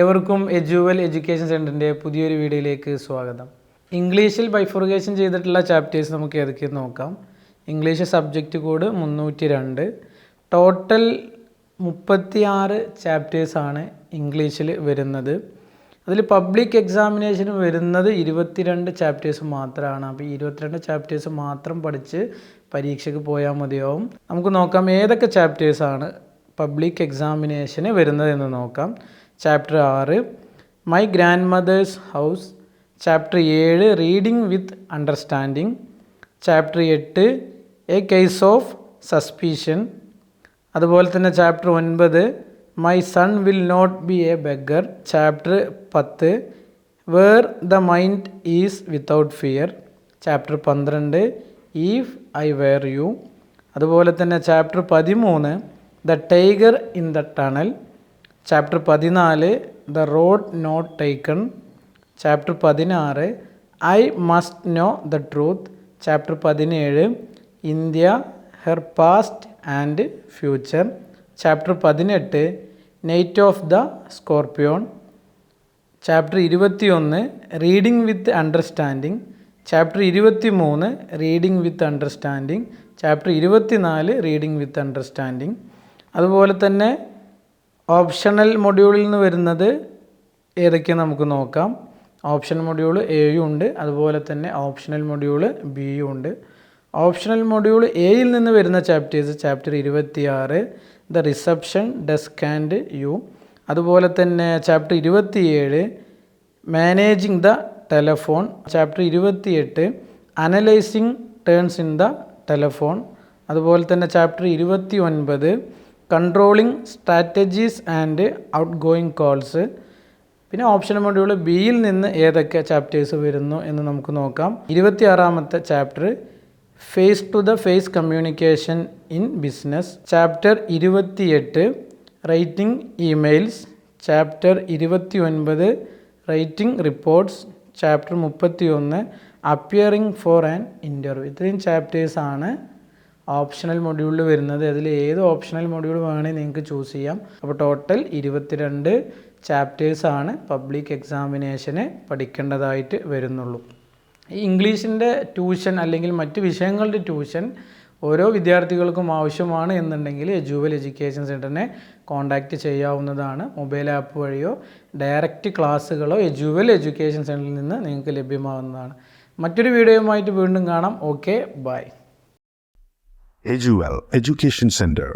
എവർക്കും എജുവൽ education സെന്ററിന്റെ പുതിയൊരു വീഡിയോയിലേക്ക് സ്വാഗതം. ഇംഗ്ലീഷിൽ ബൈഫോർഗേഷൻ ചെയ്തിട്ടുള്ള ചാപ്റ്റേഴ്സ് നമുക്ക് ഏതൊക്കെയെന്ന് നോക്കാം. ഇംഗ്ലീഷ് സബ്ജക്റ്റ് കോഡ് മുന്നൂറ്റി രണ്ട് ടോട്ടൽ മുപ്പത്തിയാറ് ചാപ്റ്റേഴ്സാണ് ഇംഗ്ലീഷിൽ വരുന്നത്. അതിൽ പബ്ലിക് എക്സാമിനേഷന് വരുന്നത് ഇരുപത്തിരണ്ട് ചാപ്റ്റേഴ്സ് മാത്രമാണ്. അപ്പോൾ ഇരുപത്തിരണ്ട് ചാപ്റ്റേഴ്സ് മാത്രം പഠിച്ച് പരീക്ഷയ്ക്ക് പോയാൽ മതിയാവും. നമുക്ക് നോക്കാം ഏതൊക്കെ ചാപ്റ്റേഴ്സാണ് പബ്ലിക് എക്സാമിനേഷന് വരുന്നത് എന്ന് നോക്കാം. ചാപ്റ്റർ ആറ്. My grandmother's house chapter ഏഴ്. റീഡിംഗ് വിത്ത് അണ്ടർസ്റ്റാൻഡിങ് ചാപ്റ്റർ എട്ട്. എ കേസ് ഓഫ് സസ്പീഷൻ അതുപോലെ തന്നെ ചാപ്റ്റർ ഒൻപത്. My son will not be a beggar chapter പത്ത്. Where the mind is without fear chapter പന്ത്രണ്ട്. ഈഫ് ഐ വെയർ യു അതുപോലെ തന്നെ chapter പതിമൂന്ന്. The tiger in the tunnel chapter പതിനാല് the road not taken chapter പതിനാറ് I must know the truth chapter പതിനേഴ് India her past and future chapter പതിനെട്ട് night of the scorpion chapter ഇരുപത്തിയൊന്ന് reading with understanding chapter ഇരുപത്തി മൂന്ന് reading with understanding chapter ഇരുപത്തിനാല് reading with understanding അതുപോലെ തന്നെ optional മൊഡ്യൂളിൽ നിന്ന് വരുന്നത് ഏതൊക്കെയാണ് നമുക്ക് നോക്കാം. ഓപ്ഷൻ മൊഡ്യൂൾ എയും ഉണ്ട്. അതുപോലെ തന്നെ ഓപ്ഷണൽ മൊഡ്യൂൾ ബിയും ഉണ്ട്. ഓപ്ഷണൽ മൊഡ്യൂൾ എയിൽ നിന്ന് വരുന്ന ചാപ്റ്റേഴ്സ് ചാപ്റ്റർ ഇരുപത്തിയാറ് the reception desk and you. അതുപോലെ തന്നെ ചാപ്റ്റർ ഇരുപത്തിയേഴ് മാനേജിങ് ദ ടെലഫോൺ. ചാപ്റ്റർ ഇരുപത്തിയെട്ട് analysing turns in the telephone. അതുപോലെ തന്നെ ചാപ്റ്റർ ഇരുപത്തി ഒൻപത് controlling strategies and outgoing calls പിന്നെ ഓപ്ഷൻ മൊഡ്യൂൾ ബിയിൽ നിന്ന് ഏതൊക്കെ ചാപ്റ്റേഴ്സ് വരുന്നു എന്ന് നമുക്ക് നോക്കാം. ഇരുപത്തിയാറാമത്തെ chapter face to the face communication in business chapter ഇരുപത്തിയെട്ട് റൈറ്റിംഗ് ഇമെയിൽസ് ചാപ്റ്റർ ഇരുപത്തി ഒൻപത് റൈറ്റിംഗ് റിപ്പോർട്ട്സ് ചാപ്റ്റർ മുപ്പത്തി ഒന്ന് അപ്പിയറിംഗ് ഫോർ ആൻ ഇന്റർവ്യൂ ഇത്രയും ചാപ്റ്റേഴ്സാണ് ഓപ്ഷണൽ മൊഡ്യൂളിൽ വരുന്നത്. അതിൽ ഏത് ഓപ്ഷണൽ മൊഡ്യൂൾ വേണമെങ്കിൽ നിങ്ങൾക്ക് ചൂസ് ചെയ്യാം. അപ്പോൾ ടോട്ടൽ ഇരുപത്തിരണ്ട് ചാപ്റ്റേഴ്സാണ് പബ്ലിക് എക്സാമിനേഷന് പഠിക്കേണ്ടതായിട്ട് വരുന്നുള്ളൂ. ഇംഗ്ലീഷിന്റെ ട്യൂഷൻ അല്ലെങ്കിൽ മറ്റ് വിഷയങ്ങളുടെ ട്യൂഷൻ ഓരോ വിദ്യാർത്ഥികൾക്കും ആവശ്യമാണ് എന്നുണ്ടെങ്കിൽ എജുവൽ എഡ്യൂക്കേഷൻ സെന്ററിനെ കോൺടാക്റ്റ് ചെയ്യാവുന്നതാണ്. മൊബൈൽ ആപ്പ് വഴിയോ ഡയറക്റ്റ് ക്ലാസ്സുകളോ എജുവൽ എഡ്യൂക്കേഷൻ സെന്ററിൽ നിന്ന് നിങ്ങൾക്ക് ലഭ്യമാവുന്നതാണ്. മറ്റൊരു വീഡിയോയുമായിട്ട് വീണ്ടും കാണാം. Okay bye Eduel Education Center